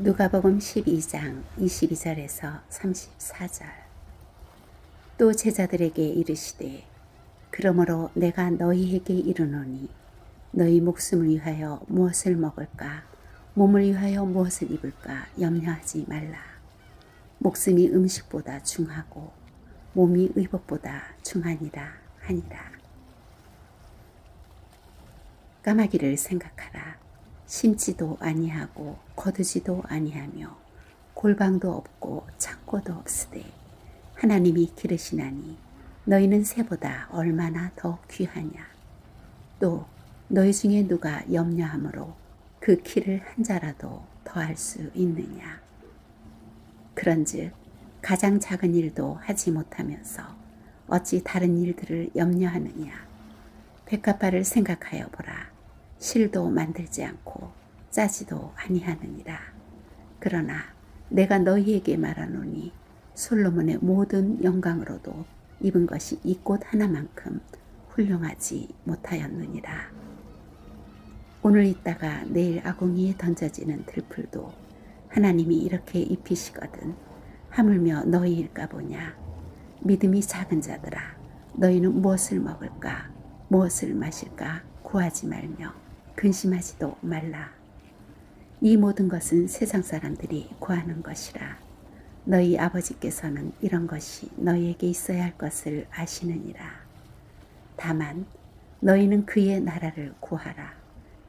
누가복음 12장 22절에서 34절. 또 제자들에게 이르시되 그러므로 내가 너희에게 이르노니 너희 목숨을 위하여 무엇을 먹을까? 몸을 위하여 무엇을 입을까? 염려하지 말라. 목숨이 음식보다 중하고 몸이 의복보다 중하니라 하니라. 까마귀를 생각하라 심지도 아니하고 거두지도 아니하며 골방도 없고 창고도 없으되 하나님이 기르시나니 너희는 새보다 얼마나 더 귀하냐? 또 너희 중에 누가 염려함으로 그 키를 한 자라도 더할 수 있느냐? 그런즉 가장 작은 일도 하지 못하면서 어찌 다른 일들을 염려하느냐? 백합화를 생각하여 보라 실도 만들지 않고 짜지도 아니하느니라. 그러나 내가 너희에게 말하노니 솔로몬의 모든 영광으로도 입은 것이 이 꽃 하나만큼 훌륭하지 못하였느니라. 오늘 있다가 내일 아궁이에 던져지는 들풀도 하나님이 이렇게 입히시거든 하물며 너희일까 보냐. 믿음이 작은 자들아 너희는 무엇을 먹을까 무엇을 마실까 구하지 말며 근심하지도 말라. 이 모든 것은 세상 사람들이 구하는 것이라. 너희 아버지께서는 이런 것이 너희에게 있어야 할 것을 아시느니라. 다만 너희는 그의 나라를 구하라.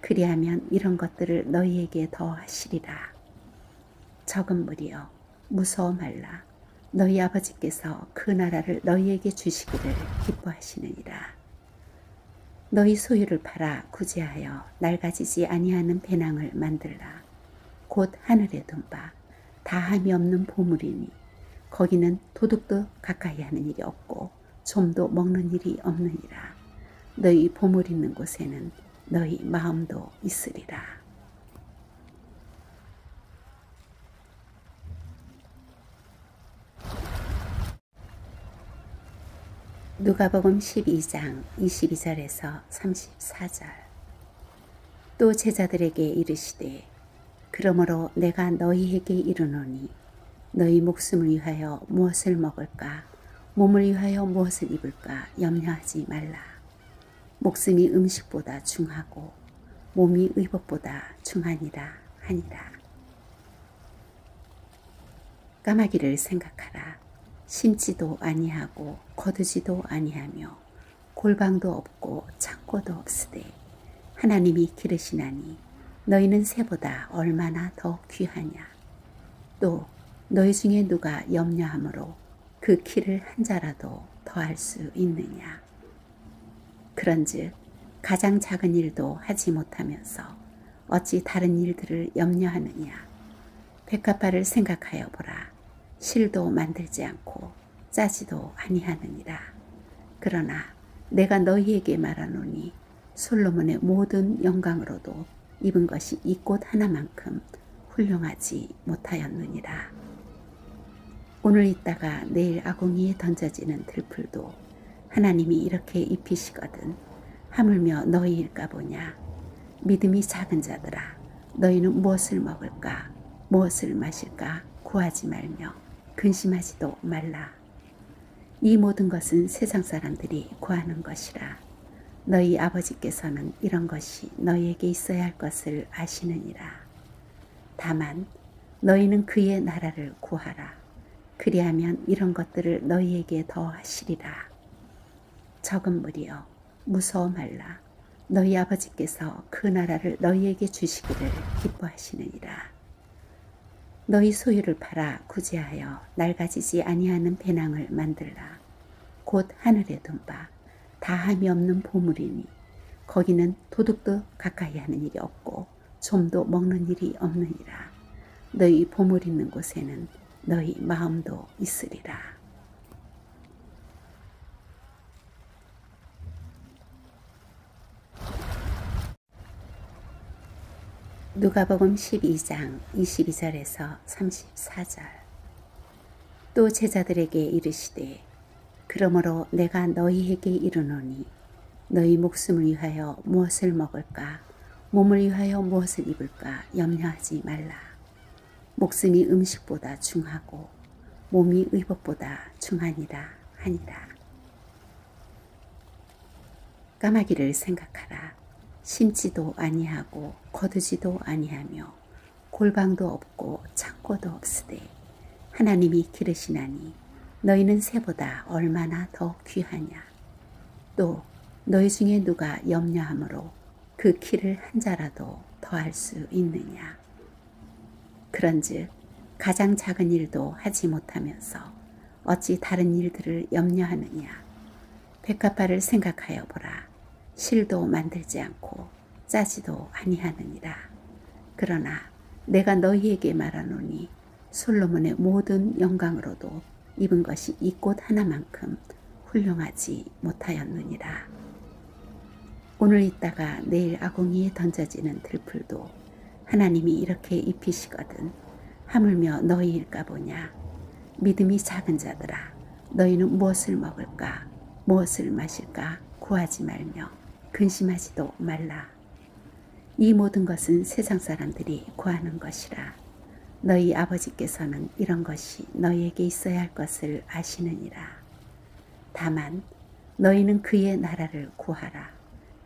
그리하면 이런 것들을 너희에게 더하시리라. 적은 무리여 무서워 말라. 너희 아버지께서 그 나라를 너희에게 주시기를 기뻐하시느니라. 너희 소유를 팔아 구제하여 낡아지지 아니하는 배낭을 만들라. 곧 하늘에 둔 바 다함이 없는 보물이니 거기는 도둑도 가까이 하는 일이 없고 좀도 먹는 일이 없느니라. 너희 보물 있는 곳에는 너희 마음도 있으리라. 누가복음 12장 22절에서 34절. 또 제자들에게 이르시되 그러므로 내가 너희에게 이르노니 너희 목숨을 위하여 무엇을 먹을까? 몸을 위하여 무엇을 입을까? 염려하지 말라. 목숨이 음식보다 중하고 몸이 의복보다 중하니라 하니라. 까마귀를 생각하라 심지도 아니하고 거두지도 아니하며 골방도 없고 창고도 없으되 하나님이 기르시나니 너희는 새보다 얼마나 더 귀하냐? 또 너희 중에 누가 염려함으로 그 키를 한 자라도 더할 수 있느냐? 그런즉 가장 작은 일도 하지 못하면서 어찌 다른 일들을 염려하느냐? 백합화를 생각하여 보라 실도 만들지 않고 짜지도 아니하느니라. 그러나 내가 너희에게 말하노니 솔로몬의 모든 영광으로도 입은 것이 이 꽃 하나만큼 훌륭하지 못하였느니라. 오늘 있다가 내일 아궁이에 던져지는 들풀도 하나님이 이렇게 입히시거든 하물며 너희일까 보냐. 믿음이 작은 자들아 너희는 무엇을 먹을까 무엇을 마실까 구하지 말며 근심하지도 말라. 이 모든 것은 세상 사람들이 구하는 것이라. 너희 아버지께서는 이런 것이 너희에게 있어야 할 것을 아시느니라. 다만 너희는 그의 나라를 구하라. 그리하면 이런 것들을 너희에게 더하시리라. 적은 무리여 무서워 말라. 너희 아버지께서 그 나라를 너희에게 주시기를 기뻐하시느니라. 너희 소유를 팔아 구제하여 낡아지지 아니하는 배낭을 만들라. 곧 하늘에 둔 바 다함이 없는 보물이니 거기는 도둑도 가까이 하는 일이 없고 좀도 먹는 일이 없느니라. 너희 보물 있는 곳에는 너희 마음도 있으리라. 누가복음 12장 22절에서 34절 또 제자들에게 이르시되 그러므로 내가 너희에게 이르노니 너희 목숨을 위하여 무엇을 먹을까 몸을 위하여 무엇을 입을까 염려하지 말라 목숨이 음식보다 중하고 몸이 의복보다 중하니라 하니라. 까마귀를 생각하라. 심지도 아니하고 거두지도 아니하며 골방도 없고 창고도 없으되 하나님이 기르시나니 너희는 새보다 얼마나 더 귀하냐. 또 너희 중에 누가 염려함으로 그 키를 한 자라도 더할 수 있느냐. 그런즉 가장 작은 일도 하지 못하면서 어찌 다른 일들을 염려하느냐. 백합화를 생각하여 보라. 실도 만들지 않고 짜지도 아니하느니라. 그러나 내가 너희에게 말하노니 솔로몬의 모든 영광으로도 입은 것이 이 꽃 하나만큼 훌륭하지 못하였느니라. 오늘 있다가 내일 아궁이에 던져지는 들풀도 하나님이 이렇게 입히시거든 하물며 너희일까 보냐. 믿음이 작은 자들아 너희는 무엇을 먹을까 무엇을 마실까 구하지 말며 근심하지도 말라. 이 모든 것은 세상 사람들이 구하는 것이라. 너희 아버지께서는 이런 것이 너희에게 있어야 할 것을 아시느니라. 다만 너희는 그의 나라를 구하라.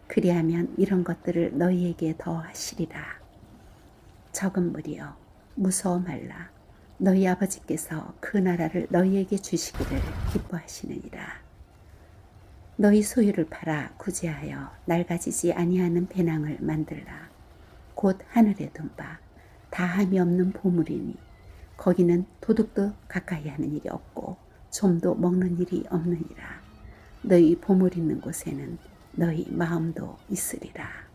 그리하면 이런 것들을 너희에게 더 하시리라. 적은 무리여 무서워 말라. 너희 아버지께서 그 나라를 너희에게 주시기를 기뻐하시느니라. 너희 소유를 팔아 구제하여 낡아지지 아니하는 배낭을 만들라. 곧 하늘에 둔 바 다함이 없는 보물이니 거기는 도둑도 가까이 하는 일이 없고 좀도 먹는 일이 없느니라. 너희 보물 있는 곳에는 너희 마음도 있으리라.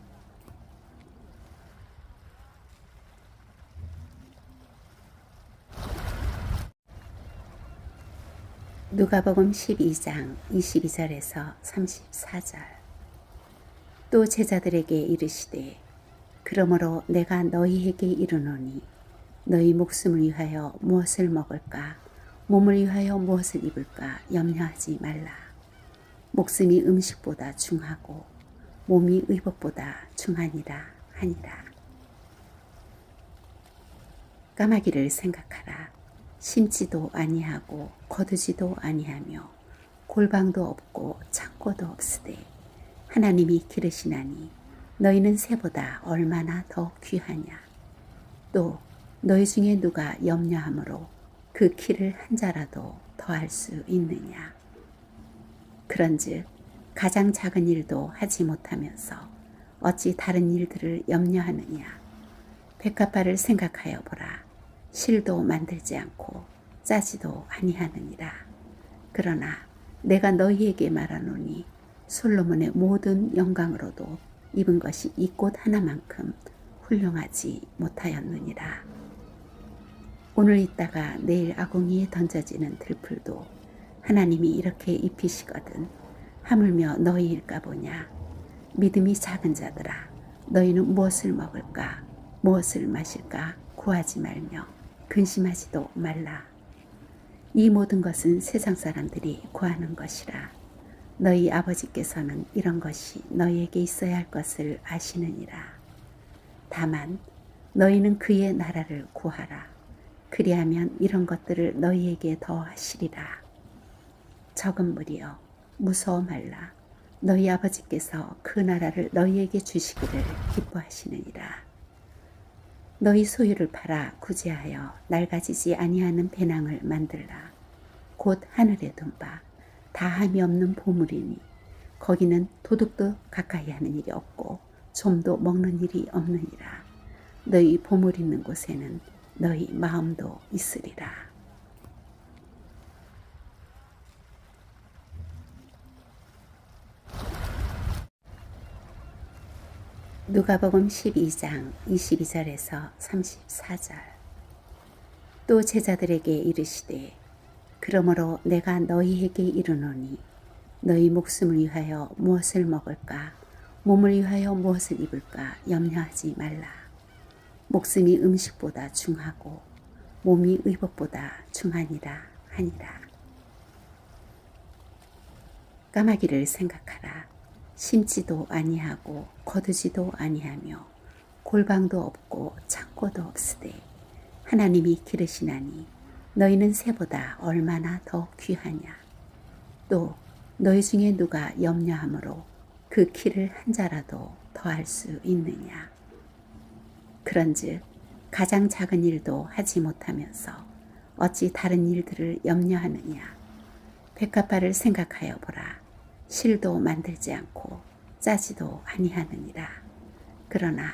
누가복음 12장 22절에서 34절. 또 제자들에게 이르시되 그러므로 내가 너희에게 이르노니 너희 목숨을 위하여 무엇을 먹을까? 몸을 위하여 무엇을 입을까? 염려하지 말라. 목숨이 음식보다 중하고 몸이 의복보다 중하니라 하니라. 까마귀를 생각하라 심지도 아니하고 거두지도 아니하며 골방도 없고 창고도 없으되 하나님이 기르시나니 너희는 새보다 얼마나 더 귀하냐? 또 너희 중에 누가 염려함으로 그 키를 한 자라도 더할 수 있느냐? 그런즉 가장 작은 일도 하지 못하면서 어찌 다른 일들을 염려하느냐? 백합화를 생각하여 보라 실도 만들지 않고 짜지도 아니하느니라. 그러나 내가 너희에게 말하노니 솔로몬의 모든 영광으로도 입은 것이 이 꽃 하나만큼 훌륭하지 못하였느니라. 오늘 있다가 내일 아궁이에 던져지는 들풀도 하나님이 이렇게 입히시거든 하물며 너희일까 보냐. 믿음이 작은 자들아 너희는 무엇을 먹을까 무엇을 마실까 구하지 말며 근심하지도 말라. 이 모든 것은 세상 사람들이 구하는 것이라. 너희 아버지께서는 이런 것이 너희에게 있어야 할 것을 아시느니라. 다만 너희는 그의 나라를 구하라. 그리하면 이런 것들을 너희에게 더 하시리라. 적은 무리여 무서워 말라. 너희 아버지께서 그 나라를 너희에게 주시기를 기뻐하시느니라. 너희 소유를 팔아 구제하여 낡아지지 아니하는 배낭을 만들라. 곧 하늘에 둔 바 다함이 없는 보물이니 거기는 도둑도 가까이 하는 일이 없고 좀도 먹는 일이 없느니라. 너희 보물 있는 곳에는 너희 마음도 있으리라. 누가복음 12장 22절에서 34절. 또 제자들에게 이르시되 그러므로 내가 너희에게 이르노니 너희 목숨을 위하여 무엇을 먹을까? 몸을 위하여 무엇을 입을까? 염려하지 말라. 목숨이 음식보다 중하고 몸이 의복보다 중하니라 하니라. 까마귀를 생각하라 심지도 아니하고 거두지도 아니하며 골방도 없고 창고도 없으되 하나님이 기르시나니 너희는 새보다 얼마나 더 귀하냐. 또 너희 중에 누가 염려함으로 그 키를 한 자라도 더할 수 있느냐. 그런즉 가장 작은 일도 하지 못하면서 어찌 다른 일들을 염려하느냐. 백합화를 생각하여 보라. 실도 만들지 않고 짜지도 아니하느니라. 그러나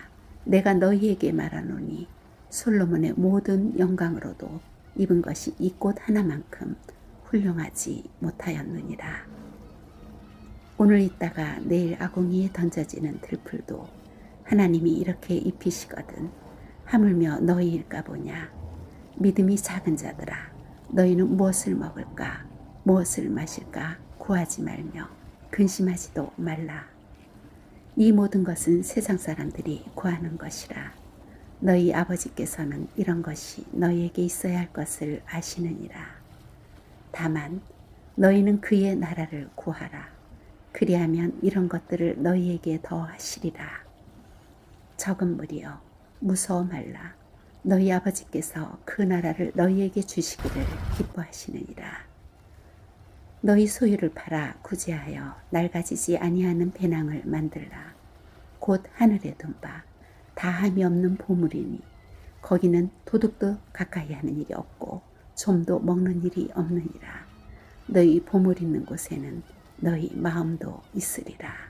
내가 너희에게 말하노니 솔로몬의 모든 영광으로도 입은 것이 이 꽃 하나만큼 훌륭하지 못하였느니라. 오늘 있다가 내일 아궁이에 던져지는 들풀도 하나님이 이렇게 입히시거든 하물며 너희일까 보냐. 믿음이 작은 자들아 너희는 무엇을 먹을까 무엇을 마실까 구하지 말며 근심하지도 말라. 이 모든 것은 세상 사람들이 구하는 것이라. 너희 아버지께서는 이런 것이 너희에게 있어야 할 것을 아시느니라. 다만 너희는 그의 나라를 구하라. 그리하면 이런 것들을 너희에게 더 하시리라. 적은 무리여 무서워 말라. 너희 아버지께서 그 나라를 너희에게 주시기를 기뻐하시느니라. 너희 소유를 팔아 구제하여 낡아지지 아니하는 배낭을 만들라. 곧 하늘에 둔 바 다함이 없는 보물이니 거기는 도둑도 가까이 하는 일이 없고 좀도 먹는 일이 없느니라. 너희 보물 있는 곳에는 너희 마음도 있으리라.